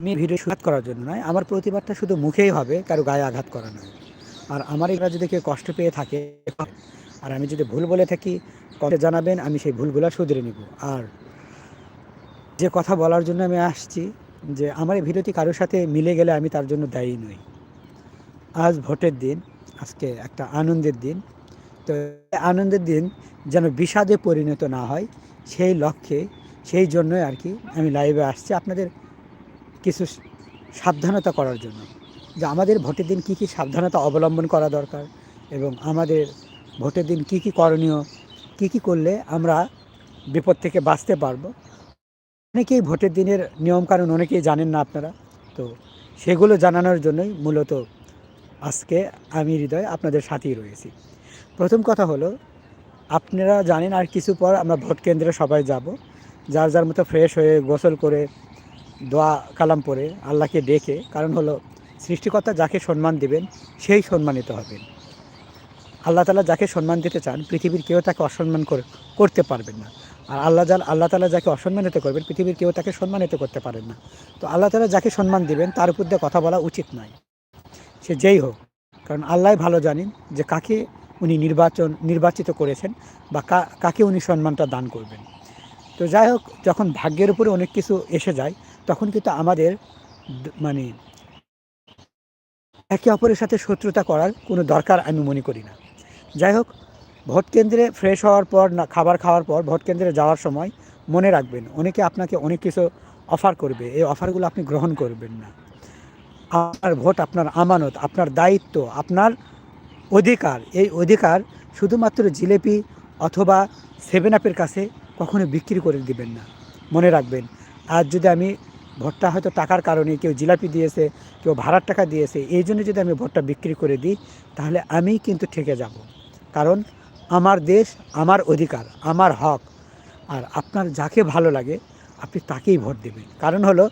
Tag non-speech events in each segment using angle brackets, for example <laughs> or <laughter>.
আমি video shoot করার জন্য নয়, আমার প্রতিবাদটা শুধু মুখেই হবে, কারও গায়ে আঘাত করা নয়। আর আমার এরা যদি কেউ কষ্ট পেয়ে থাকে, আর আমি যদি ভুল বলে থাকি কবে জানাবেন, আমি সেই ভুলগুলো শুধরে নিব। আর যে কথা বলার জন্য আমি আসছি, যে আমার এই ভিডিওটি কারোর সাথে মিলে গেলে আমি তার জন্য দায়ী নই। আজ ভোটের দিন, আজকে একটা আনন্দের দিন। তো আনন্দের দিন যেন বিষাদে পরিণত না হয়, সেই লক্ষ্যে, সেই জন্যই আর কি আমি লাইভে আসছি। আপনাদের কিছু সাবধানতা করার জন্য। যে আমাদের ভোটের দিন কী কী সাবধানতা অবলম্বন করা দরকার এবং আমাদের ভোটের দিন কী কী করণীয়, কী কী করলে আমরা বিপদ থেকে বাঁচতে পারব। অনেকেই ভোটের দিনের নিয়মকানুন অনেকেই জানেন না আপনারা। তো সেগুলো জানানোর জন্যই মূলত আজকে আমি হৃদয় আপনাদের সাথেই রয়েছি। প্রথম কথা হলো, আপনারা জানেন আর কিছু পর আমরা ভোট কেন্দ্রে সবাই যাব। যার যার মতো ফ্রেশ হয়ে গোসল করে দোয়া কালাম পরে আল্লাহকে ডেকে, কারণ হলো সৃষ্টিকর্তা যাকে সম্মান দিবেন, সেই সম্মানিত হবেন। আল্লাহ তালা যাকে সম্মান দিতে চান, পৃথিবীর কেউ তাকে অসম্মান করে, করতে পারবেন না। আর আল্লাহ জাল আল্লাহ তালা যাকে অসম্মানিত করবেন, পৃথিবীর কেউ তাকে সম্মানিত করতে পারেন না। তো আল্লাহ তালা যাকে সম্মান দিবেন, তার উপর দিয়ে কথা বলা উচিত নয়। সে যেই হোক, কারণ আল্লাহ ভালো জানেন যে কাকে উনি নির্বাচন, নির্বাচিত করেছেন বা কাকে উনি সম্মানটা দান করবেন। তো যাই হোক, যখন ভাগ্যের উপরে অনেক কিছু এসে যায় তখন কিন্তু আমাদের মানে একে অপরের সাথে শত্রুতা করার কোনো দরকার আমি মনে করি না। যাই হোক, ভোট কেন্দ্রে ফ্রেশ হওয়ার পর না, খাবার খাওয়ার পর ভোট কেন্দ্রে যাওয়ার সময় মনে রাখবেন, অনেকে আপনাকে অনেক কিছু অফার করবে, এই অফারগুলো আপনি গ্রহণ করবেন না। আপনার ভোট, আপনার আমানত, আপনার দায়িত্ব, আপনার অধিকার, এই অধিকার শুধুমাত্র জিলেপি অথবা সেভেন আপের কাছে কখনো বিক্রি করে দিবেন না। মনে রাখবেন, আর যদি আমি ভোটটা হয়তো টাকার কারণে কেউ জিলাপি দিয়েছে, কেউ ভাড়ার টাকা দিয়েছে, এই জন্য যদি আমি ভোটটা বিক্রি করে দিই, তাহলে আমি কিন্তু ঠেকে যাব। কারণ আমার দেশ, আমার অধিকার, আমার হক, আর আপনার যাকে ভালো লাগে, আপনি তাকেই ভোট দেবেন। কারণ হলো,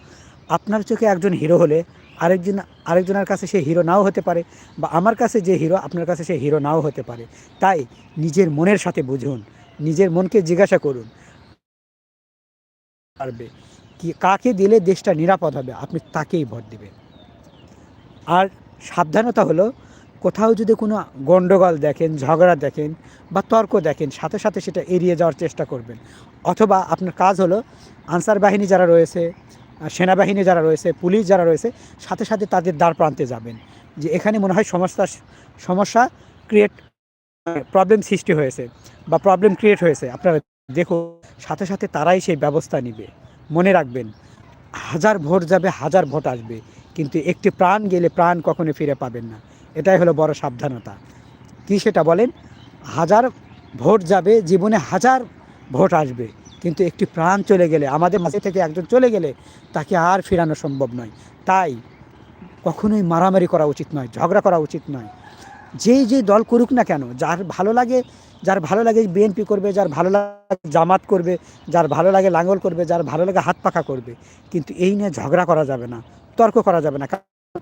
আপনার চোখে একজন হিরো হলে আরেকজন, আরেকজনের কাছে সে হিরো নাও হতে পারে, বা আমার কাছে যে হিরো, আপনার কাছে সে হিরো নাও হতে পারে। তাই নিজের মনের সাথে বুঝুন, নিজের মনকে জিজ্ঞাসা করুন। পারবে। কাকে দিলে দেশটা নিরাপদ হবে? আপনি তাকেই ভোট দেবেন। আর সাবধানতা হলো, কোথাও যদি কোনো গণ্ডগোল দেখেন, ঝগড়া দেখেন বা তর্ক দেখেন, সাথে সাথে সেটা এড়িয়ে যাওয়ার চেষ্টা করবেন। অথবা আপনার কাজ হলো, আনসার বাহিনী যারা রয়েছে সেনাবাহিনী যারা রয়েছে, পুলিশ যারা রয়েছে, সাথে সাথে তাদের দ্বার প্রান্তে যাবেন। যে এখানে মনে হয় সমস্যা সমস্যা ক্রিয়েট প্রবলেম সৃষ্টি হয়েছে বা প্রবলেম ক্রিয়েট হয়েছে। আপনারা দেখুন, সাথে সাথে তারাই সেই ব্যবস্থা নেবে। মনে রাখবেন, হাজার ভোট যাবে, হাজার ভোট আসবে। কিন্তু একটি প্রাণ গেলে প্রাণ কখনো ফিরে পাবেন না। এটাই হলো বড় সাবধানতা। কি সেটা বলেন? হাজার ভোট যাবে, জীবনে হাজার ভোট আসবে। কিন্তু একটি প্রাণ চলে গেলে, আমাদের মাঝে থেকে একজন চলে গেলে তাকে আর ফেরানো সম্ভব নয়। তাই কখনোই মারামারি করা উচিত নয়, ঝগড়া করা উচিত নয়। যেই যে দল করুক না কেন, যার ভালো লাগে, যার ভালো লাগে বিএনপি করবে, যার ভালো লাগে জামাত করবে, যার ভালো লাগে লাঙ্গল করবে, যার ভালো লাগে হাত পাখা করবে, কিন্তু এই নিয়ে ঝগড়া করা যাবে না, তর্ক করা যাবে না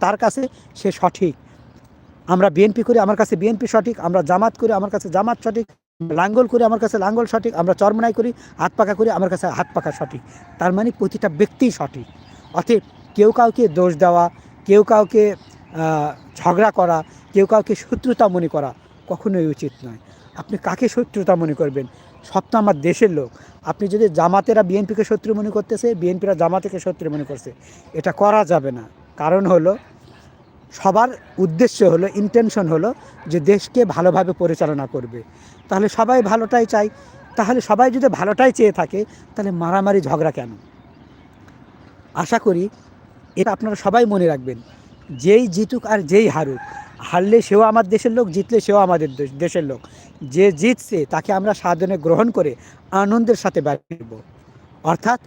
তার কাছে সে সঠিক। আমরা বিএনপি করি, আমার কাছে বিএনপি সঠিক, আমরা জামাত করি, আমার কাছে জামাত সঠিক, লাঙ্গল করি, আমার কাছে লাঙ্গল সঠিক, আমরা চরমনাই করি, হাত পাকা করি, আমার কাছে হাত পাকা সঠিক। তার মানে প্রতিটা ব্যক্তিই সঠিক। অতএব কেউ কাউকে দোষ দেওয়া, কেউ কাউকে ঝগড়া করা, কেউ কাউকে শত্রুতা মনে করা কখনোই উচিত নয়। আপনি কাকে শত্রুতা মনে করবেন? সব তো আমার দেশের লোক। আপনি যদি জামাতেরা বিএনপিকে শত্রু মনে করতেছে, বিএনপিরা জামাতেকে শত্রু মনে করছে। এটা করা যাবে না। কারণ হলো, সবার উদ্দেশ্য হলো ইন্টেনশন হলো যে দেশকে ভালোভাবে পরিচালনা করবে। তাহলে সবাই ভালোটাই চাই তাহলে সবাই যদি ভালোটাই চেয়ে থাকে, তাহলে মারামারি ঝগড়া কেন? আশা করি এটা আপনারা সবাই মনে রাখবেন। যেই জিতুক আর যেই হারুক, হারলে সেও আমার দেশের লোক, জিতলে সেও আমাদের দেশের লোক। যে জিতছে, তাকে আমরা সাধনে গ্রহণ করে আনন্দের সাথে বেড়াব অর্থাৎ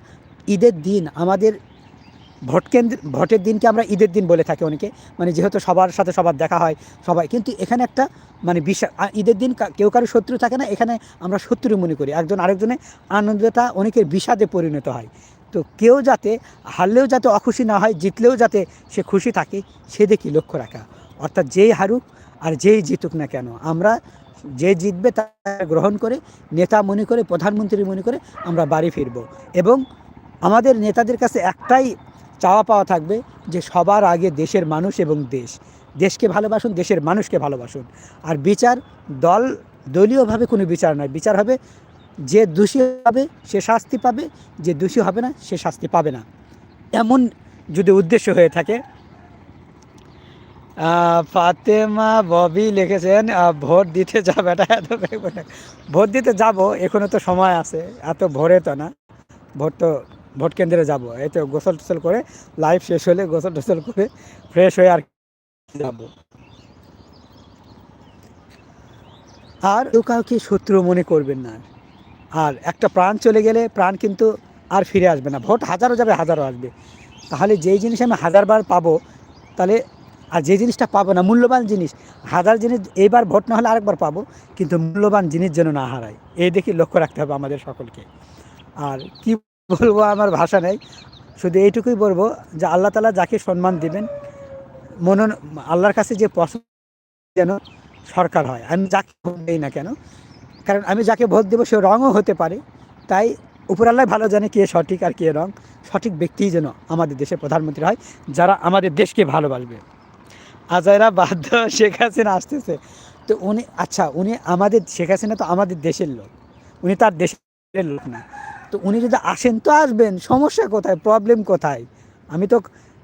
ঈদের দিন আমাদের ভোট কেন্দ্র, ভোটের দিনকে আমরা ঈদের দিন বলে থাকি অনেকে। মানে যেহেতু সবার সাথে সবার দেখা হয় সবাই। কিন্তু এখানে একটা মানে বিশাল আ- ঈদের দিন কেউ কারও শত্রু থাকে না, এখানে আমরা শত্রু মনে করি। একজন আরেকজনের আনন্দটা অনেকের বিষাদে পরিণত হয়। তো কেউ যাতে হারলেও যাতে অখুশি না হয়, জিতলেও যাতে সে খুশি থাকে সেদিকে লক্ষ্য রাখা। অর্থাৎ যেই হারুক আর যেই জিতুক না কেন, আমরা যে জিতবে তা গ্রহণ করে, নেতা মনে করে, প্রধানমন্ত্রী মনে করে আমরা বাড়ি ফিরব। এবং আমাদের নেতাদের কাছে একটাই চাওয়া পাওয়া থাকবে যে সবার আগে দেশের মানুষ এবং দেশ। দেশকে ভালোবাসুন, দেশের মানুষকে ভালোবাসুন। আর বিচার দল দলীয়ভাবে কোনো বিচার নয়। বিচার হবে যে দোষী হবে, সে শাস্তি পাবে, যে দোষী হবে না, সে শাস্তি পাবে না। এমন যদি উদ্দেশ্য হয়ে থাকে ফাতেমা ববি লিখেছেন ভোট দিতে যাবে এটা এত ভোট দিতে যাব এখনও তো সময় আছে, এত ভোরে তো না। ভোট তো, ভোট কেন্দ্রে যাব। এই তো গোসল টোসল করে লাইফ শেষ হলে গোসল টোসল করে ফ্রেশ হয়ে আর যাব। আর কেউ কাউকে শত্রু মনে করবেন না আর একটা প্রাণ চলে গেলে প্রাণ কিন্তু আর ফিরে আসবে না। ভোট হাজারো যাবে, হাজারো আসবে। তাহলে যেই জিনিস আমি হাজারবার পাবো, তাহলে আর যে জিনিসটা পাবো না, মূল্যবান জিনিস, হাজার জিনিস, এইবার ভোট না হলে আরেকবার পাবো, কিন্তু মূল্যবান জিনিস যেন না হারায়। এই দেখি লক্ষ্য রাখতে হবে আমাদের সকলকে। আর কি বলব, আমার ভাষা নেই। শুধু এইটুকুই বলব যে আল্লাহ তালা যাকে সম্মান দিবেন, মনন, আল্লাহর কাছে যে পছন্দ, যেন সরকার হয়। আমি যাকে দিই না কেন কারণ আমি যাকে ভোট দেবো সে রঙও হতে পারে। তাই উপর আল্লাহ ভালো জানে কে সঠিক আর কে রং। সঠিক ব্যক্তিই যেন আমাদের দেশের প্রধানমন্ত্রী হয়, যারা আমাদের দেশকে ভালোবাসবে। আজাইরা বাধ্য শেখ হাসিনা আসতেছে। তো উনি আচ্ছা উনি আমাদের, শেখ হাসিনা তো আমাদের দেশের লোক। উনি তার দেশের লোক না। তো উনি যদি আসেন তো আসবেন, সমস্যা কোথায়? প্রবলেম কোথায়? আমি তো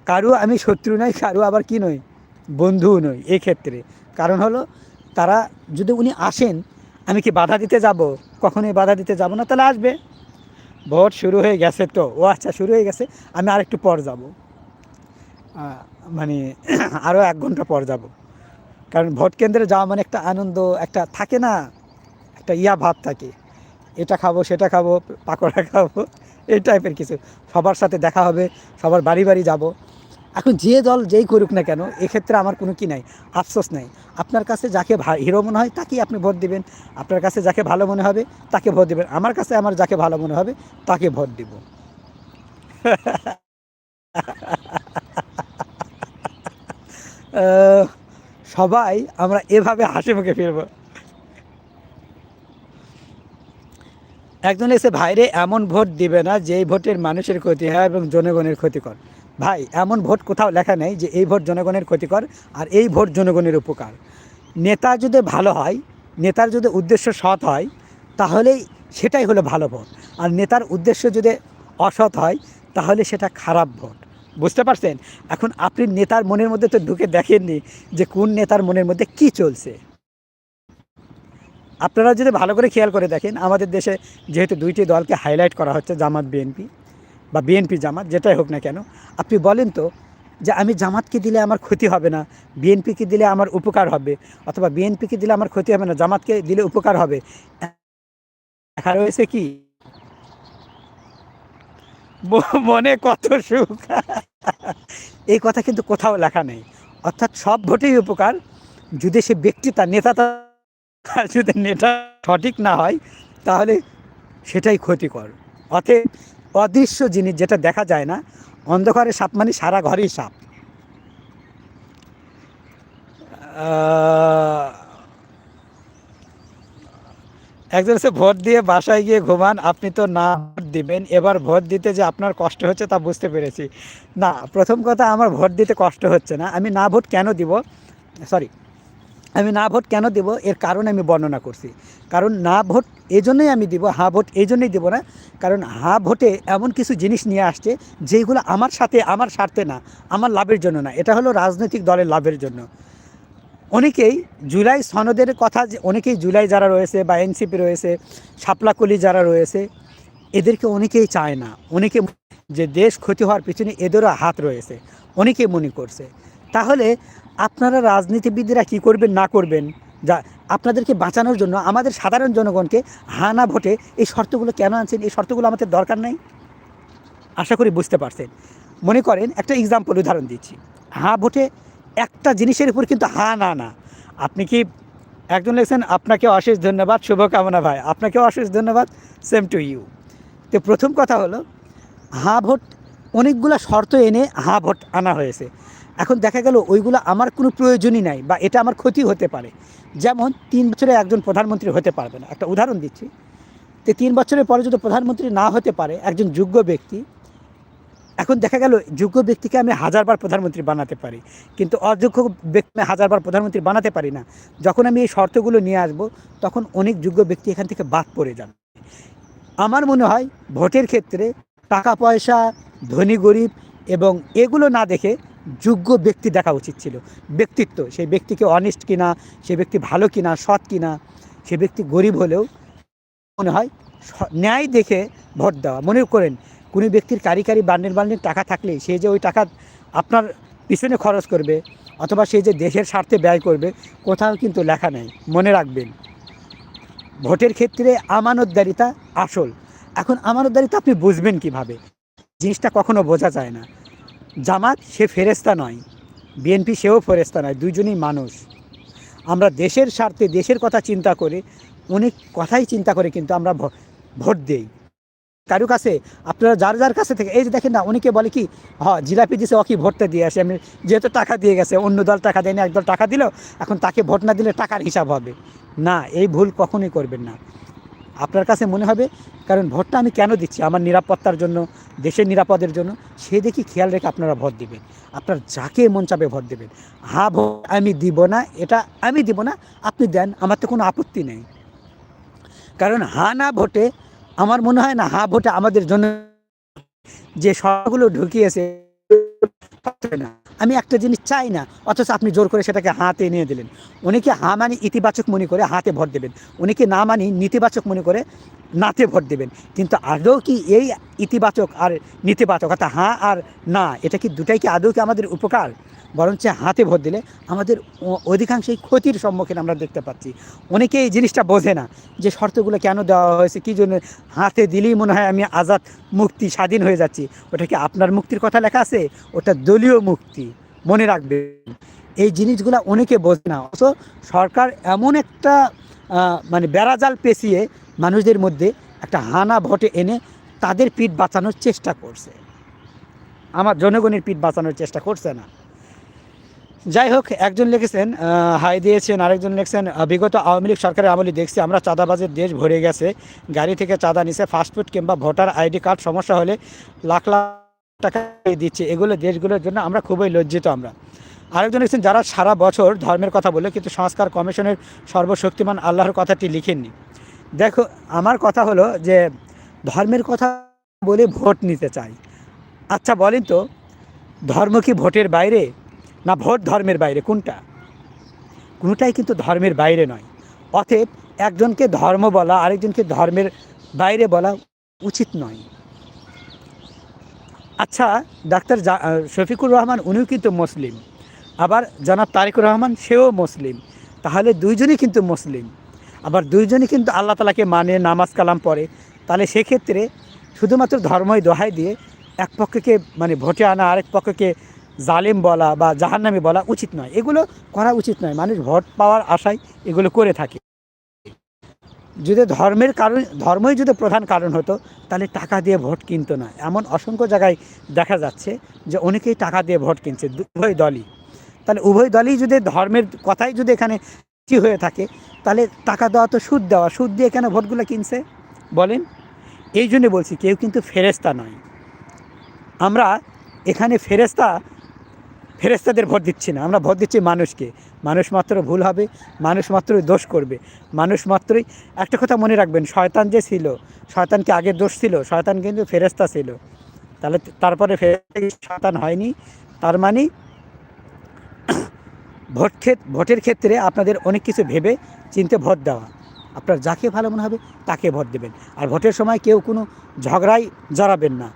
কারু, আমি শত্রু নই, কারু আবার কি নই? বন্ধুও নই এক্ষেত্রে। কারণ হলো, তারা যদি উনি আসেন আমি কি বাধা দিতে যাব? কখনোই বাধা দিতে যাব না। তাহলে আসবে। ভোট শুরু হয়ে গেছে তো। ও আচ্ছা শুরু হয়ে গেছে। আমি আরেকটু পর যাব। মানে <clears throat> আরও এক ঘণ্টা পর যাব। কারণ ভোট কেন্দ্রে যাওয়া মানে একটা আনন্দ, একটা থাকে না? একটা ইয়া ভাব থাকে। এটা খাব, সেটা খাব, পাকোড়া খাব, এই টাইপের কিছু। সবার সাথে দেখা হবে, সবার বাড়ি বাড়ি যাব। এখন যে দল যেই করুক না কেন, এক্ষেত্রে আমার কোনো কি নাই, আফসোস নাই। আপনার কাছে যাকে হিরো মনে হয় তাকেই আপনি ভোট দিবেন। আপনার কাছে যাকে ভালো মনে হবে তাকে ভোট দেবেন। আমার কাছে আমার যাকে ভালো মনে হবে তাকে ভোট দিব। <laughs> সবাই আমরা এভাবে হাসি মুখে ফিরবো। একজন এসে ভাইরে এমন ভোট দিবে না, যেই ভোটের মানুষের ক্ষতি হয় এবং জনগণের ক্ষতিকর। ভাই, এমন ভোট কোথাও লেখা নেই যে এই ভোট জনগণের ক্ষতিকর আর এই ভোট জনগণের উপকার। নেতা যদি ভালো হয়, নেতার যদি উদ্দেশ্য সৎ হয়, তাহলেই সেটাই হলো ভালো ভোট। আর নেতার উদ্দেশ্য যদি অসৎ হয়, তাহলে সেটা খারাপ ভোট। বুঝতে পারছেন? এখন আপনি নেতার মনের মধ্যে তো ঢুকে দেখেননি যে কোন নেতার মনের মধ্যে কি চলছে। আপনারা যদি ভালো করে খেয়াল করে দেখেন, আমাদের দেশে যেহেতু দুইটি দলকে হাইলাইট করা হচ্ছে, জামাত, বিএনপি। বা বিএনপি জামাত, যেটাই হোক না কেন, আপনি বলেন তো যে আমি জামাতকে দিলে আমার ক্ষতি হবে না বিএনপিকে দিলে আমার উপকার হবে, অথবা বিএনপিকে দিলে আমার ক্ষতি হবে না, জামাতকে দিলে উপকার হবে। দেখা রয়েছে কি? মনে কত সুখ। এই কথা কিন্তু কোথাও লেখা নেই। অর্থাৎ সব ভোটেই উপকার, যদি সে ব্যক্তি তার নেতা যদি নেতা সঠিক না হয়, তাহলে সেটাই ক্ষতিকর। অতএব অদৃশ্য জিনিস যেটা দেখা যায় না, অন্ধকারে সাপ মানে সারা ঘরেই সাপ। একজন সে ভোট দিয়ে বাসায় গিয়ে ঘুমান, আপনি তো না ভোট দিবেন, এবার ভোট দিতে যে আপনার কষ্ট হচ্ছে তা বুঝতে পেরেছি। না, প্রথম কথা আমার ভোট দিতে কষ্ট হচ্ছে না, আমি না ভোট কেন দিব? সরি। আমি না ভোট কেন দেব? এর কারণ আমি বর্ণনা করছি। কারণ না ভোট এই জন্যই আমি দিব, হা ভোট এই জন্যই দেবো না। কারণ হা ভোটে এমন কিছু জিনিস নিয়ে আসছে যেগুলো আমার সাথে, আমার স্বার্থে না, আমার লাভের জন্য না। এটা হলো রাজনৈতিক দলের লাভের জন্য। অনেকেই জুলাই সনদের কথা যে, অনেকেই জুলাই যারা রয়েছে বা এনসিপি রয়েছে, শাপলাকলি যারা রয়েছে, এদেরকে অনেকেই চায় না। অনেকে যে দেশ ক্ষতি হওয়ার পিছনে এদেরও হাত রয়েছে। অনেকে মনে করছে। তাহলে আপনারা রাজনীতিবিদরা কি করবেন, না করবেন, যা আপনাদেরকে বাঁচানোর জন্য, আমাদের সাধারণ জনগণকে হানা ভোটে এই শর্তগুলো কেন আনছেন, এই শর্তগুলো আমাদের দরকার নেই? আশা করি বুঝতে পারছেন। মনে করেন, একটা এক্সাম্পল উদাহরণ দিচ্ছি। হাঁ ভোটে একটা জিনিসের উপর কিন্তু হা, না না। আপনি কি একজন লিখছেন, আপনাকে অশেষ ধন্যবাদ, শুভকামনা ভাই। আপনাকেও অশেষ ধন্যবাদ সেম টু ইউ তো প্রথম কথা হলো, হাঁ ভোট অনেকগুলো শর্ত এনে হাঁ ভোট আনা হয়েছে। এখন দেখা গেল ওইগুলো আমার কোনো প্রয়োজনই নাই বা এটা আমার ক্ষতি হতে পারে। যেমন তিন বছরে একজন প্রধানমন্ত্রী হতে পারবে না। একটা উদাহরণ দিচ্ছি। তো তিন বছরের পরে যদি প্রধানমন্ত্রী না হতে পারে, একজন যোগ্য ব্যক্তি, এখন দেখা গেল যোগ্য ব্যক্তিকে আমি হাজারবার প্রধানমন্ত্রী বানাতে পারি। কিন্তু অযোগ্য ব্যক্তি আমি হাজারবার প্রধানমন্ত্রী বানাতে পারি না। যখন আমি এই শর্তগুলো নিয়ে আসব, তখন অনেক যোগ্য ব্যক্তি এখান থেকে বাদ পড়ে যান আমার মনে হয় ভোটের ক্ষেত্রে টাকা পয়সা, ধনী গরিব এবং এগুলো না দেখে যোগ্য ব্যক্তি দেখা উচিত ছিল। ব্যক্তিত্ব সেই ব্যক্তিকে অনেস্ট কিনা, সে ব্যক্তি ভালো কিনা, সৎ কিনা, সে ব্যক্তি গরিব হলেও মনে হয় ন্যায় দেখে ভোট দেওয়া। মনে করেন, কোনো ব্যক্তির কারি কারি বান্ডেল বান্ডেল টাকা থাকলে সে যে ওই টাকা আপনার পিছনে খরচ করবে অথবা সে যে দেশের স্বার্থে ব্যয় করবে, কোথাও কিন্তু লেখা নেই। মনে রাখবেন, ভোটের ক্ষেত্রে আমানতদারিতা আসল। এখন আমানতদারিতা আপনি বুঝবেন কীভাবে? জিনিসটা কখনো বোঝা যায় না। জামাত সে ফেরেস্তা নয়, বিএনপি সেও ফেরেস্তা নয় দুজনই মানুষ। আমরা দেশের স্বার্থে, দেশের কথা চিন্তা করে, অনেক কথাই চিন্তা করে কিন্তু আমরা ভোট দেই। কারও কাছে? আপনারা যার যার কাছে থেকে, এই যে দেখেন না, অনেকে বলে কি, হ, জিলাপি দিছে অকি ভোটটা দিয়ে আসে? আমি, যেহেতু টাকা দিয়ে গেছে, অন্য দল টাকা দেয়নি একদল টাকা দিল, এখন তাকে ভোট না দিলে টাকার হিসাব হবে। না, এই ভুল কখনোই করবেন না। আপনার কাছে মনে হবে, কারণ ভোটটা আমি কেন দিচ্ছি? আমার নিরাপত্তার জন্য, দেশের নিরাপদের জন্য, সে দেখি খেয়াল রেখে আপনারা ভোট দিবেন। আপনার যাকে মন চাপে ভোট দেবেন। হ্যাঁ ভোট আমি দিব না, এটা আমি দিব না, আপনি দেন, আমার তো কোনো আপত্তি নেই। কারণ হা না ভোটে, আমার মনে হয় না হা ভোটে আমাদের জন্য যে সবগুলো ঢুকিয়েছে পারবে না। আমি একটা জিনিস চাই না, অথচ আপনি জোর করে সেটাকে হাতে নিয়ে দিলেন। অনেকে হা মানে ইতিবাচক মনে করে হাতে ভোট দেবেন? অনেকে না মানি নেতিবাচক মনে করে নাতে ভোট দেবেন? কিন্তু আদৌ কি এই ইতিবাচক আর নেতিবাচক অর্থাৎ হাঁ আর না, এটা কি দুটাই কি আদৌ কি আমাদের উপকার? বরঞ্চ হাতে ভোট দিলে আমাদের অধিকাংশই ক্ষতির সম্মুখীন আমরা দেখতে পাচ্ছি। অনেকে এই জিনিসটা বোঝে না যে শর্তগুলো কেন দেওয়া হয়েছে, কী জন্য হাতে দিলেই মনে হয় আমি আজাদ মুক্তি, স্বাধীন হয়ে যাচ্ছি। ওটা কি আপনার মুক্তির কথা লেখা আছে? ওটা দলীয় মুক্তি। মনে রাখবেন, এই জিনিসগুলো অনেকে বোঝে না। অথচ সরকার এমন একটা মানে বেড়াজাল পেঁচিয়ে মানুষদের মধ্যে একটা হানা ভোটে এনে তাদের পিঠ বাঁচানোর চেষ্টা করছে। আমার জনগণের পিঠ বাঁচানোর চেষ্টা করছে না। যাই হোক একজন লিখেছেন হাই দিয়েছেন, আরেকজন লিখছেন বিগত আওয়ামী লীগ সরকারের আমলে দেখছি আমরা চাঁদাবাজের দেশ ভরে গেছে, গাড়ি থেকে চাঁদা নিছে ফাস্টফুড কিংবা ভোটার আইডি কার্ড, সমস্যা হলে লাখ লাখ টাকা দিচ্ছে। এগুলো দেশগুলোর জন্য আমরা খুবই লজ্জিত আমরা। আরেকজন লিখছেন, যারা সারা বছর ধর্মের কথা বলে, কিন্তু সংস্কার কমিশনের সর্বশক্তিমান আল্লাহর কথাটি লিখেননি। দেখো, আমার কথা হলো যে ধর্মের কথা বলে ভোট নিতে চাই। আচ্ছা বলেন তো, ধর্ম কি ভোটের বাইরে? না ভোট ধর্মের বাইরে, কোনটা? কোনোটাই কিন্তু ধর্মের বাইরে নয়। অতএব একজনকে ধর্ম বলা, আরেকজনকে ধর্মের বাইরে বলা উচিত নয়। আচ্ছা ডাক্তার শফিকুর রহমান, উনিও কিন্তু মুসলিম। আবার জনাব তারেকুর রহমান, সেও মুসলিম। তাহলে দুইজনই কিন্তু মুসলিম। আবার দুইজনই কিন্তু আল্লাহ তালাকে মানে নামাজ, কালাম পড়ে। তাহলে সেক্ষেত্রে শুধুমাত্র ধর্মই দোহাই দিয়ে এক পক্ষকে মানে ভোটে আনা, আরেক পক্ষকে জালেম বলা বা জাহান্নামি বলা উচিত নয়। এগুলো করা উচিত নয়। মানুষ ভোট পাওয়ার আশায় এগুলো করে থাকে। যদি ধর্মের কারণ, ধর্মই যদি প্রধান কারণ হতো, তাহলে টাকা দিয়ে ভোট কিনতো না। এমন অসংখ্য জায়গায় দেখা যাচ্ছে যে অনেকেই টাকা দিয়ে ভোট কিনছে উভয় দলই। তাহলে উভয় দলই যদি ধর্মের কথাই যদি এখানে কি হয়ে থাকে, তাহলে টাকা দেওয়া তো সুদ দেওয়া। সুদ দিয়ে কেন ভোটগুলো কিনছে? বলেন। এই জন্য বলছি, কেউ কিন্তু ফেরেস্তা নয়। আমরা এখানে ফেরেস্তা ফেরেস্তাদের ভোট দিচ্ছি না। আমরা ভোট দিচ্ছি মানুষকে। মানুষ মাত্র ভুল হবে, মানুষ মাত্রই দোষ করবে। মানুষ মাত্রই, একটা কথা মনে রাখবেন, শয়তান যে ছিল শয়তানকে আগে দোষ ছিল? শয়তান কিন্তু ফেরেস্তা ছিল। তাহলে তারপরে শয়তান হয়নি? তার মানে ভোট ভোটের ক্ষেত্রে আপনাদের অনেক কিছু ভেবে চিনতে ভোট দেওয়া। আপনার যাকে ভালো মনে হবে তাকে ভোট দেবেন। আর ভোটের সময় কেউ কোনো ঝগড়ায় জড়াবেন না।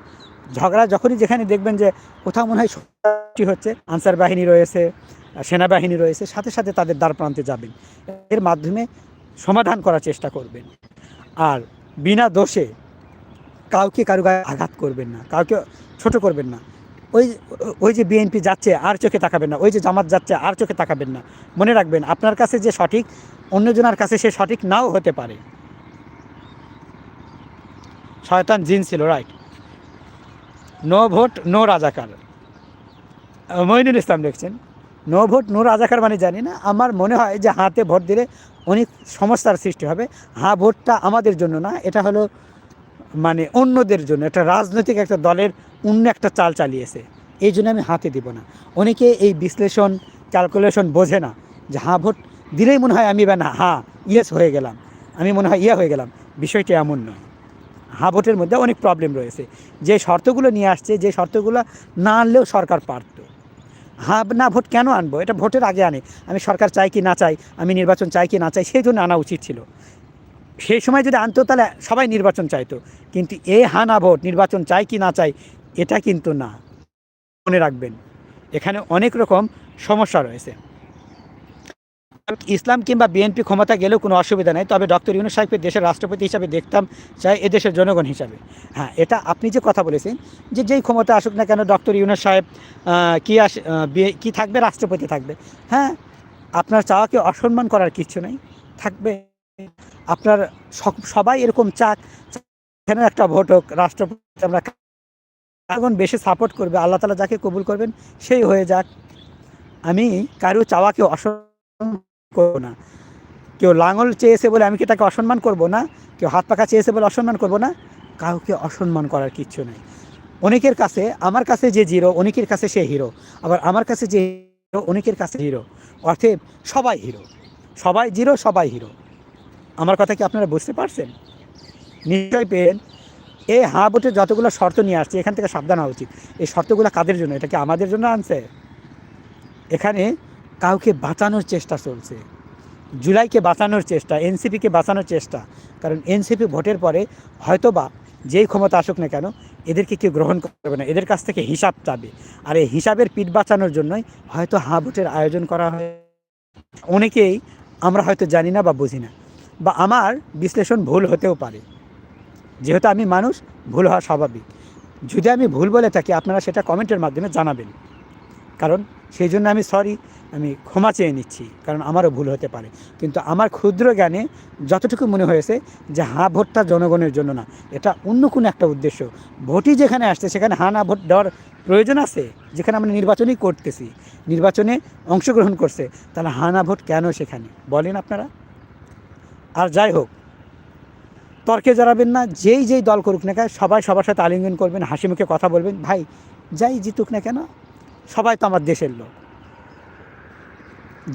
ঝগড়া যখনই যেখানে দেখবেন যে কোথাও মনে হয় হচ্ছে, আনসার বাহিনী রয়েছে সেনাবাহিনী রয়েছে, সাথে সাথে তাদের দ্বার প্রান্তে যাবেন। এর মাধ্যমে সমাধান করার চেষ্টা করবেন। আর বিনা দোষে কাউকে কারও গায়ে আঘাত করবেন না, কাউকে ছোট করবেন না। ওই ওই যে বিএনপি যাচ্ছে আর চোখে তাকাবেন না, ওই যে জামাত যাচ্ছে আর চোখে তাকাবেন না। মনে রাখবেন, আপনার কাছে যে সঠিক, অন্যজনের কাছে সে সঠিক নাও হতে পারে। শয়তান জিন ছিল রাইট নো ভোট নো রাজাকার। আহ, মঈনুল ইসলাম লিখছেন নো ভোট নো রাজাকার মানে জানি না। আমার মনে হয় যে হাতে ভোট দিলে অনেক সমস্যার সৃষ্টি হবে। হ্যাঁ ভোটটা আমাদের জন্য না এটা হলো মানে অন্যদের জন্য। একটা রাজনৈতিক একটা দলের অন্য একটা চাল চালিয়েছে। এই জন্য আমি হাতে দিব না। অনেকে এই বিশ্লেষণ ক্যালকুলেশন বোঝে না যে হ্যাঁ ভোট দিলেই মনে হয় আমি না। হ্যাঁ ইয়েস হয়ে গেলাম। আমি মনে হয় ইয়ে হয়ে গেলাম। বিষয়টি এমন নয়। ভোটের মধ্যে অনেক প্রবলেম রয়েছে। যে শর্তগুলো নিয়ে আসছে, যে শর্তগুলো না আনলেও সরকার পারত। হ্যাঁ না ভোট কেন আনব? এটা ভোটের আগে আনে। আমি সরকার চাই কি না চাই? আমি নির্বাচন চাই কি না চাই? সেই জন্য আনা উচিত ছিল। সেই সময় যদি আনতো, তাহলে সবাই নির্বাচন চাইতো। কিন্তু এ হা না ভোট, নির্বাচন চাই কি না চাই, এটা কিন্তু না। মনে রাখবেন, এখানে অনেক রকম সমস্যা রয়েছে। ইসলাম কিংবা বিএনপি ক্ষমতা গেলেও কোনো অসুবিধা নেই। তবে ডক্টর ইউনুস সাহেবকে দেশের রাষ্ট্রপতি হিসাবে দেখতাম, চাই এদেশের জনগণ হিসাবে। হ্যাঁ এটা আপনি যে কথা বলেছেন, যে যেই ক্ষমতা আসুক না কেন ডক্টর ইউনুস সাহেব কী আস কী থাকবে, রাষ্ট্রপতি থাকবে? হ্যাঁ আপনার চাওয়াকে অসম্মান করার কিছু নেই, থাকবে। আপনার সবাই এরকম চাক এখানে একটা ভোট হোক, রাষ্ট্রপতি আমরা এখন বেশি সাপোর্ট করবে, আল্লাহ তালা যাকে কবুল করবেন, সেই হয়ে যাক। আমি কারও চাওয়াকে অসম্মান করব না। কেউ লাঙল চেয়েছে বলে আমি কি তাকে অসম্মান করব না? কেউ হাত পাখা চেয়েছে বলে অসম্মান করব না? কাউকে অসম্মান করার কিচ্ছু নেই। অনেকের কাছে, আমার কাছে যে জিরো, অনেকের কাছে সে হিরো। আবার আমার কাছে যে হিরো অনেকের কাছে হিরো অর্থে সবাই হিরো। সবাই জিরো, সবাই হিরো। আমার কথা কি আপনারা বুঝতে পারছেন? নিশ্চয় পেন এই হাঁ ভোটের যতগুলো শর্ত নিয়ে আসছে, এখান থেকে সাবধান হওয়া উচিত। এই শর্তগুলো কাদের জন্য? এটা কি আমাদের জন্য আনছে? এখানে কাউকে বাঁচানোর চেষ্টা চলছে। জুলাইকে বাঁচানোর চেষ্টা, এনসিপিকে বাঁচানোর চেষ্টা। কারণ এনসিপি ভোটের পরে হয়তোবা যেই ক্ষমতা আসুক না কেন, এদেরকে কেউ গ্রহণ করবে না। এদের কাছ থেকে হিসাব চাবে। আর এই হিসাবের পিঠ বাঁচানোর জন্যই হয়তো হাঁ ভোটের আয়োজন করা হয়। অনেকেই আমরা হয়তো জানি না বা বুঝি না। বা আমার বিশ্লেষণ ভুল হতেও পারে। যেহেতু আমি মানুষ, ভুল হওয়া স্বাভাবিক। যদি আমি ভুল বলে থাকি, আপনারা সেটা কমেন্টের মাধ্যমে জানাবেন। কারণ সেই জন্য আমি সরি আমি ক্ষমা চেয়ে নিচ্ছি, কারণ আমারও ভুল হতে পারে। কিন্তু আমার ক্ষুদ্র জ্ঞানে যতটুকু মনে হয়েছে যে হাঁ ভোটটা জনগণের জন্য না, এটা অন্য কোনো একটা উদ্দেশ্য। ভোটই যেখানে আসছে সেখানে হাঁ না ভোট দেওয়ার প্রয়োজন আছে, যেখানে আমরা নির্বাচনই করতেছি, নির্বাচনে অংশগ্রহণ করছে, তাহলে হাঁ না ভোট কেন সেখানে? বলেন আপনারা। আর যাই হোক, তর্কে জড়াবেন না, যেই যেই দল করুক না কেন, সবাই সবার সাথে আলিঙ্গন করবেন হাসি মুখে কথা বলবেন, ভাই যাই জিতুক না কেন সবাই তো আমার দেশের লোক।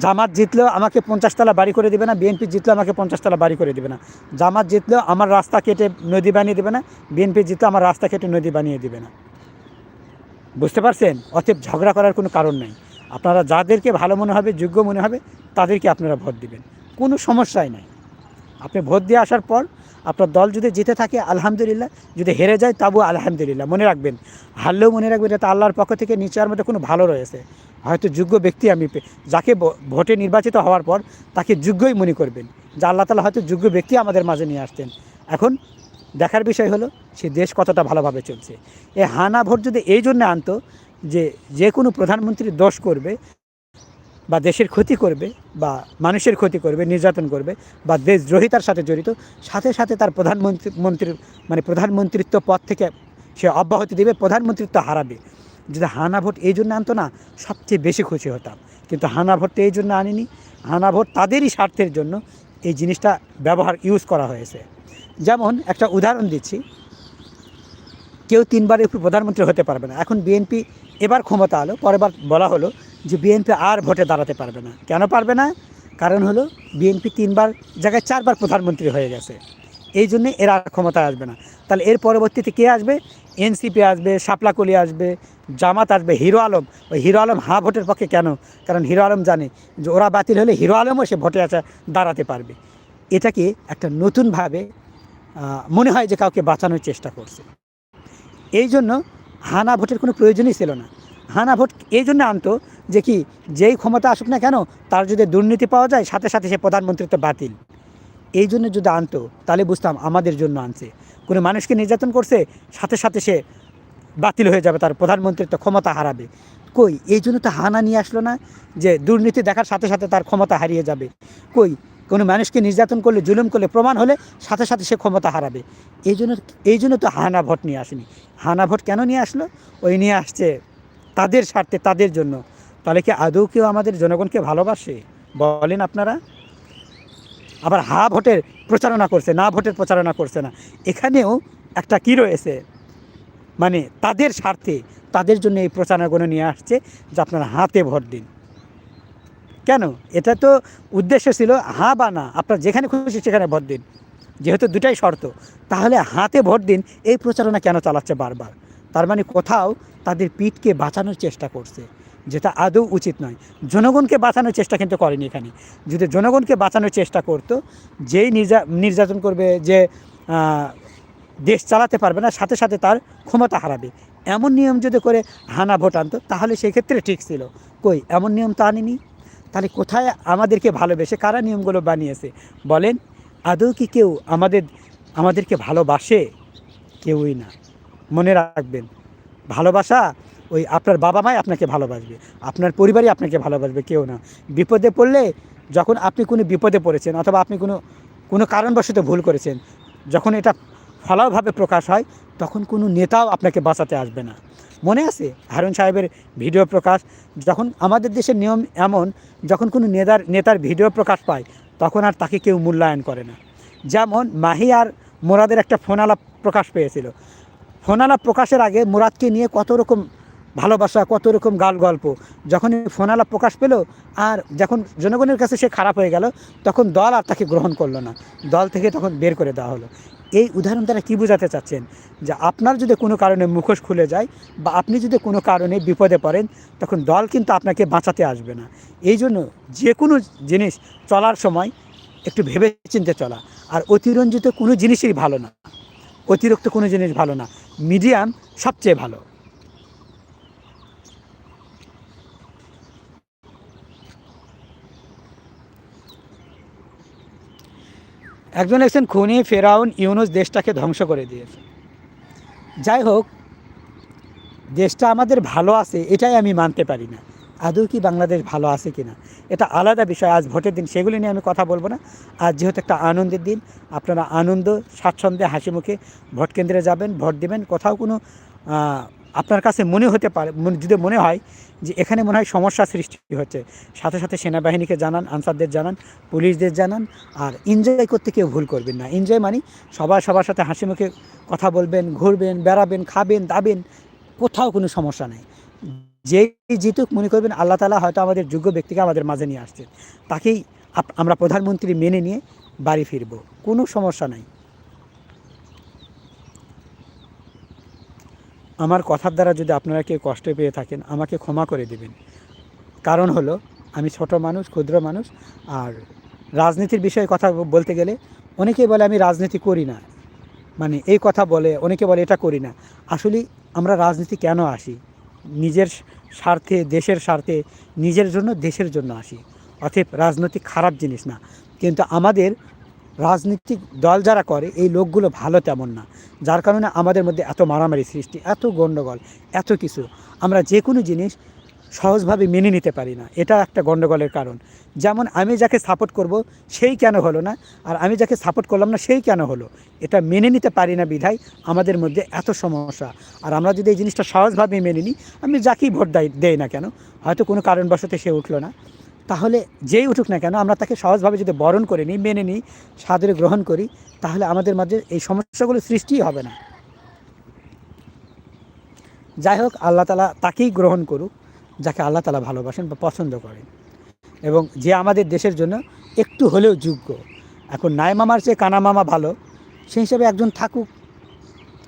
জামাত জিতলেও আমাকে পঞ্চাশতলা বাড়ি করে দেবে না, বিএনপি জিতলেও আমাকে পঞ্চাশতলা বাড়ি করে দেবে না। জামাত জিতলেও আমার রাস্তা কেটে নদী বানিয়ে দেবে না, বিএনপি জিতলেও আমার রাস্তা কেটে নদী বানিয়ে দেবে না। বুঝতে পারছেন? অতএব ঝগড়া করার কোনো কারণ নেই। আপনারা যাদেরকে ভালো মনে হবে, যোগ্য মনে হবে, তাদেরকে আপনারা ভোট দিবেন। কোনো সমস্যাই নাই। আপনি ভোট দিয়ে আসার পর আপনার দল যদি জিতে থাকে, আলহামদুলিল্লাহ। যদি হেরে যায়, তাবু আলহামদুলিল্লাহ। মনে রাখবেন, হারলেও মনে রাখবেন এটা আল্লাহর পক্ষ থেকে নিচের মধ্যে কোনো ভালো রয়েছে। হয়তো যোগ্য ব্যক্তি আমি, যাকে ভোটে নির্বাচিত হওয়ার পর তাকে যোগ্যই মনে করবেন। যে আল্লাহ তালা হয়তো যোগ্য ব্যক্তি আমাদের মাঝে নিয়ে আসতেন এখন দেখার বিষয় হলো, সে দেশ কতটা ভালোভাবে চলছে। এ হানা ভোট যদি এই জন্য আনতো যে যে কোনো প্রধানমন্ত্রী দোষ করবে বা দেশের ক্ষতি করবে বা মানুষের ক্ষতি করবে, নির্যাতন করবে বা দেশদ্রোহিতার সাথে জড়িত, সাথে সাথে তার প্রধানমন্ত্রী, মন্ত্রীর মানে প্রধানমন্ত্রিত্ব পদ থেকে সে অব্যাহতি দেবে, প্রধানমন্ত্রিত্ব হারাবে। যদি হানা ভোট এই জন্য আনতো না, সবচেয়ে বেশি খুশি হতাম। কিন্তু হানা ভোটটা এই জন্য আনিনি। হানা ভোট তাদেরই স্বার্থের জন্য এই জিনিসটা ব্যবহার ইউজ করা হয়েছে। যেমন একটা উদাহরণ দিচ্ছি। কেউ তিনবারের উপর প্রধানমন্ত্রী হতে পারবে না। এখন বিএনপি এবার ক্ষমতা আলো, পরেরবার বলা হলো যে বিএনপি আর ভোটে দাঁড়াতে পারবে না। কেন পারবে না? কারণ হলো বিএনপি তিনবার, জায়গায় চারবার প্রধানমন্ত্রী হয়ে গেছে। এই জন্যে এরা আর ক্ষমতায় আসবে না। তাহলে এর পরবর্তীতে কে আসবে? এনসিপি আসবে, শাপলাকলি আসবে, জামাত আসবে, হিরো আলম। ওই হিরো আলম হা ভোটের পক্ষে কেন? কারণ হিরো আলম জানে যে ওরা বাতিল হলে হিরো আলমও সে ভোটে আসা দাঁড়াতে পারবে। এটাকে একটা নতুনভাবে মনে হয় যে কাউকে বাঁচানোর চেষ্টা করছে। এই জন্য হানা ভোটের কোনো প্রয়োজনই ছিল না। হানা ভোট এই জন্য আনতো যে কি, যেই ক্ষমতা আসুক না কেন, তার যদি দুর্নীতি পাওয়া যায়, সাথে সাথে সে প্রধানমন্ত্রিত্ব বাতিল। এই জন্য যদি আনতো, তাহলে বুঝতাম আমাদের জন্য আনছে। কোনো মানুষকে নির্যাতন করছে, সাথে সাথে সে বাতিল হয়ে যাবে, তার প্রধানমন্ত্রিত্ব ক্ষমতা হারাবে। কই, এই জন্য তো হানা নিয়ে আসলো না, যে দুর্নীতি দেখার সাথে সাথে তার ক্ষমতা হারিয়ে যাবে। কই, কোনো মানুষকে নির্যাতন করলে, জুলুম করলে প্রমাণ হলে, সাথে সাথে সে ক্ষমতা হারাবে। এই জন্য এই জন্য তো হানা ভোট নিয়ে আসেনি। হানা ভোট কেন নিয়ে আসলো? ওই নিয়ে আসছে তাদের স্বার্থে, তাদের জন্য। তাহলে কি আদৌ কেউ আমাদের জনগণকে ভালোবাসে? বলেন আপনারা। আবার হা ভোটের প্রচারণা করছে, না ভোটের প্রচারণা করছে না। এখানেও একটা কী রয়েছে? মানে তাদের স্বার্থে, তাদের জন্য এই প্রচারণাগুলো নিয়ে আসছে, যে আপনারা হাতে ভোট দিন। কেন? এটা তো উদ্দেশ্য ছিল হ্যাঁ বা না, আপনার যেখানে খুশি সেখানে ভোট দিন। যেহেতু দুটাই শর্ত, তাহলে হাতে ভোট দিন, এই প্রচারণা কেন চালাচ্ছে বারবার? তার মানে কোথাও তাদের পিঠকে বাঁচানোর চেষ্টা করছে। যেটা আদৌ উচিত নয়। জনগণকে বাঁচানোর চেষ্টা কিন্তু করেনি এখানে। যদি জনগণকে বাঁচানোর চেষ্টা করতো, যেই নির্যা নির্যাতন করবে, যে দেশ চালাতে পারবে না, সাথে সাথে তার ক্ষমতা হারাবে। এমন নিয়ম যদি করে হানা ভোট আনতো, তাহলে সেক্ষেত্রে ঠিক ছিল। কই, এমন নিয়ম তো আনেনি? তাহলে কোথায় আমাদেরকে ভালোবেসে কারা নিয়মগুলো বানিয়েছে? বলেন, আদৌ কি কেউ আমাদের, আমাদেরকে ভালোবাসে? কেউই না। মনে রাখবেন, ভালোবাসা ওই আপনার বাবা মাই আপনাকে ভালোবাসবে, আপনার পরিবারই আপনাকে ভালোবাসবে, কেউ না। বিপদে পড়লে যখন আপনি কোনো বিপদে পড়েছেন অথবা আপনি কোনো কোনো কারণবশত ভুল করেছেন, যখন এটা ফলাওভাবে প্রকাশ হয়, তখন কোনো নেতাও আপনাকে বাঁচাতে আসবে না। মনে আছে? হারুন সাহেবের ভিডিও প্রকাশ, যখন আমাদের দেশের নিয়ম এমন, যখন কোনো নেতার নেতার ভিডিও প্রকাশ পায়, তখন আর তাকে কেউ মূল্যায়ন করে না। যেমন মাহি আর মোরাদের একটা ফোনালাপ প্রকাশ পেয়েছিল। ফোনালাপ প্রকাশের আগে মুরাদকে নিয়ে কত রকম ভালোবাসা, কত রকম গাল গল্প যখন এই ফোনালাপ প্রকাশ পেল আর যখন জনগণের কাছে সে খারাপ হয়ে গেল, তখন দল আর তাকে গ্রহণ করল না। দল থেকে তখন বের করে দেওয়া হলো। এই উদাহরণ দ্বারা কী বোঝাতে চাচ্ছেন? যে আপনার যদি কোনো কারণে মুখোশ খুলে যায় বা আপনি যদি কোনো কারণে বিপদে পড়েন, তখন দল কিন্তু আপনাকে বাঁচাতে আসবে না। এই জন্য যে কোনো জিনিস চলার সময় একটু ভেবে চিনতে চলা। আর অতিরঞ্জিত কোনো জিনিসই ভালো না। অতিরিক্ত কোনো জিনিস ভালো না। মিডিয়াম সবচেয়ে ভালো। একজন একজন খুনি ফেরাউন ইউনুস দেশটাকে ধ্বংস করে দিয়েছে। যাই হোক, দেশটা আমাদের ভালো আছে, এটাই আমি মানতে পারি না। আদৌ কি বাংলাদেশ ভালো আছে কি না এটা আলাদা বিষয়, আজ ভোটের দিন সেগুলি নিয়ে আমি কথা বলব না। আজ যেহেতু একটা আনন্দের দিন, আপনারা আনন্দ, স্বাচ্ছন্দ্যে হাসি মুখে ভোট কেন্দ্রে যাবেন, ভোট দিবেন, কোথাও কোনো আপনার কাছে মনে হতে পারে যদি মনে হয় যে এখানে মনে হয় সমস্যা সৃষ্টি হচ্ছে, সাথে সাথে সেনাবাহিনীকে জানান, আনসারদের জানান, পুলিশদের জানান, আর এনজয় করতে কেউ ভুল করবেন না। এনজয় মানে সবার সবার সাথে হাসি মুখে কথা বলবেন, ঘুরবেন, বেড়াবেন, খাবেন, দাবেন, কোথাও কোনো সমস্যা নেই। যেই জিতুক মনে করবেন আল্লাহ তালা হয়তো আমাদের যোগ্য ব্যক্তিকে আমাদের মাঝে নিয়ে আসছেন। তাকেই আমরা প্রধানমন্ত্রী মেনে নিয়ে বাড়ি ফিরব। কোনো সমস্যা নাই। আমার কথার দ্বারা যদি আপনারা কেউ কষ্ট পেয়ে থাকেন, আমাকে ক্ষমা করে দেবেন। কারণ হলো, আমি ছোট মানুষ, ক্ষুদ্র মানুষ, আর রাজনীতির বিষয়ে কথা বলতে গেলে অনেকেই বলে আমি রাজনীতি করি না। মানে এই কথা বলে, অনেকে বলে এটা করি না। আসলে আমরা রাজনীতি কেন আসি? নিজের স্বার্থে, দেশের স্বার্থে, নিজের জন্য, দেশের জন্য আসি। অতএব রাজনৈতিক খারাপ জিনিস না। কিন্তু আমাদের রাজনৈতিক দল যারা করে, এই লোকগুলো ভালো তেমন না। যার কারণে আমাদের মধ্যে এত মারামারি সৃষ্টি, এত গণ্ডগোল, এত কিছু। আমরা যে কোনো জিনিস সহজভাবে মেনে নিতে পারি না। এটা একটা গণ্ডগোলের কারণ। যেমন আমি যাকে সাপোর্ট করব, সেই কেন হলো না? আর আমি যাকে সাপোর্ট করলাম না, সেই কেন হলো? এটা মেনে নিতে পারি না বিধায় আমাদের মধ্যে এত সমস্যা। আর আমরা যদি এই জিনিসটা সহজভাবে মেনে নিই, আমি যাকেই ভোট দেয়, দেই না কেন, হয়তো কোনো কারণবশত সে উঠল না। তাহলে যেই উঠুক না কেন, আমরা তাকে সহজভাবে যদি বরণ করে নিই, মেনে নিই সাদরে গ্রহণ করি, তাহলে আমাদের মাঝে এই সমস্যাগুলো সৃষ্টিই হবে না। যাই হোক, আল্লাহ তালা তাকেই গ্রহণ করুক, যাকে আল্লাহ তালা ভালোবাসেন বা পছন্দ করেন। এবং যে আমাদের দেশের জন্য একটু হলেও যোগ্য। এখন নাই মামার চেয়ে কানা মামা ভালো, সেই হিসাবে একজন থাকুক।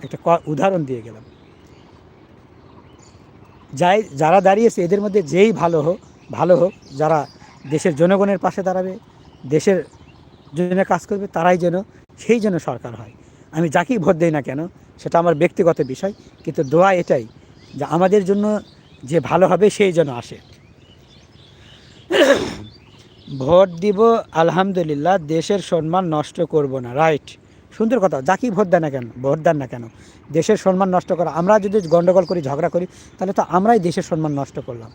একটা উদাহরণ দিয়ে গেলাম। যাই যারা দাঁড়িয়েছে, এদের মধ্যে যেই ভালো হোক ভালো হোক, যারা দেশের জনগণের পাশে দাঁড়াবে, দেশের জন্য কাজ করবে, তারাই যেন সেই জন্য সরকার হয়। আমি যাকেই ভোট দিই না কেন, সেটা আমার ব্যক্তিগত বিষয়, কিন্তু দোয়া এটাই যে আমাদের জন্য যে ভালো হবে, সেই যেন আসে। ভোট দিব, আলহামদুলিল্লাহ, দেশের সম্মান নষ্ট করব না, রাইট। সুন্দর কথা, যাকেই ভোট দেন না কেন, ভোট দেন না কেন, দেশের সম্মান নষ্ট করা, আমরা যদি গণ্ডগোল করি, ঝগড়া করি, তাহলে তো আমরাই দেশের সম্মান নষ্ট করলাম।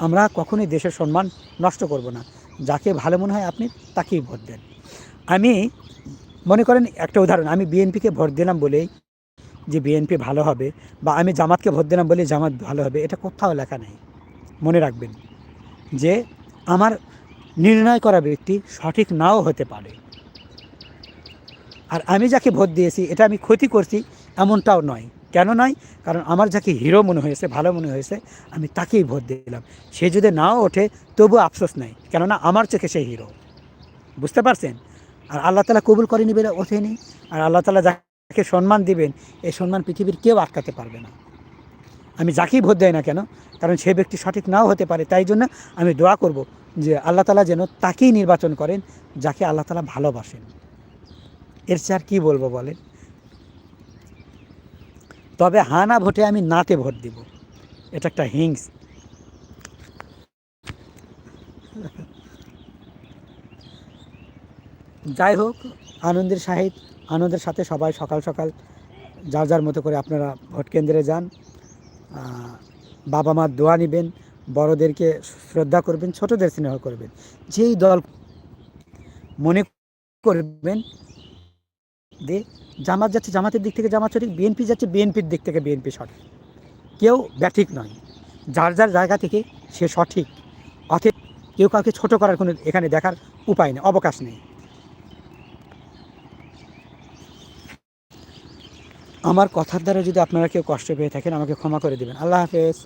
আমরা কখনোই দেশের সম্মান নষ্ট করব না। যাকে ভালো মনে হয় আপনি তাকেই ভোট দেন। আমি মনে করেন একটা উদাহরণ, আমি বিএনপিকে ভোট দিলাম বলেই যে বিএনপি ভালো হবে বা আমি জামাতকে ভোট দিলাম বলে জামাত ভালো হবে, এটা কোথাও লেখা নেই। মনে রাখবেন যে আমার নির্ণয় করা ব্যক্তি সঠিক নাও হতে পারে। আর আমি যাকে ভোট দিয়েছি, এটা আমি ক্ষতি করছি এমনটাও নয়। কেন নয় কারণ আমার যাকে হিরো মনে হয়েছে, ভালো মনে হয়েছে, আমি তাকেই ভোট দিলাম। সে যদি নাও ওঠে তবু আফসোস নাই। কেননা আমার চোখে সে হিরো। বুঝতে পারছেন? আর আল্লাহ তালা কবুল করে নিবে ওঠেনি। আর আল্লাহ তালা যাকে সম্মান দিবেন, এই সম্মান পৃথিবীর কেউ আটকাতে পারবে না। আমি যাকেই ভোট দেয় না কেন, কারণ সে ব্যক্তি সঠিক নাও হতে পারে, তাই জন্য আমি দোয়া করব যে আল্লাহ তালা যেন তাকেই নির্বাচন করেন, যাকে আল্লাহ তালা ভালোবাসেন। এর চেয়ে আর কী বলব বলেন? তবে হানা ভোটে আমি নাতে ভোট দিব। এটা একটা হিংস। যাই হোক, আনন্দের সাহিত, আনন্দের সাথে সবাই সকাল সকাল যার যার মতো করে আপনারা ভোট কেন্দ্রে যান। বাবা মার দোয়া নেবেন, বড়দেরকে শ্রদ্ধা করবেন, ছোটদের স্নেহ করবেন। যেই দল মনে করবেন যে জামাত যাচ্ছে, জামাতের দিক থেকে জামাত সঠিক বিএনপি যাচ্ছে বিএনপির দিক থেকে বিএনপি সঠিক। কেউ ব্যাঠিক নয়। যার যার জায়গা থেকে সে সঠিক। অথব কেউ কাউকে ছোট করার কোনো এখানে দেখার উপায় নেই, অবকাশ নেই। আমার কথার দ্বারা যদি আপনারা কেউ কষ্ট পেয়ে থাকেন, আমাকে ক্ষমা করে দেবেন। আল্লাহ হাফেজ।